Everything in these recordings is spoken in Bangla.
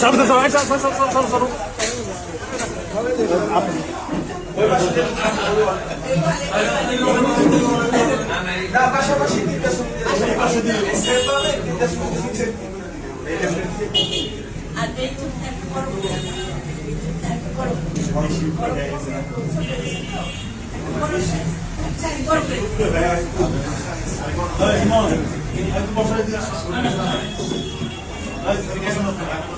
সামনে সরো সরো, সরো, সরো, সরো, দেখুন একটা আমরা এখন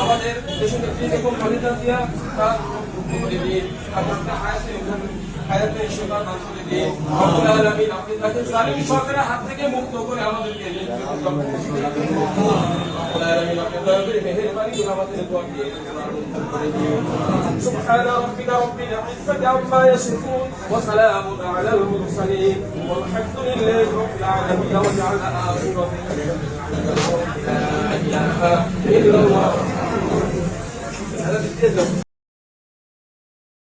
আমাদের দেশের তার করে দিয়ে আপনার হায়াতে করে দিন রব্বুল আলামিন আপনি তাকে জালিম সরকারের হাত থেকে মুক্ত করে আমাদেরকে سبحان ربنا رب العزة عما يصفون وسلام على المرسلين والحمد لله رب العالمين وجعلنا آخر لا إلا الله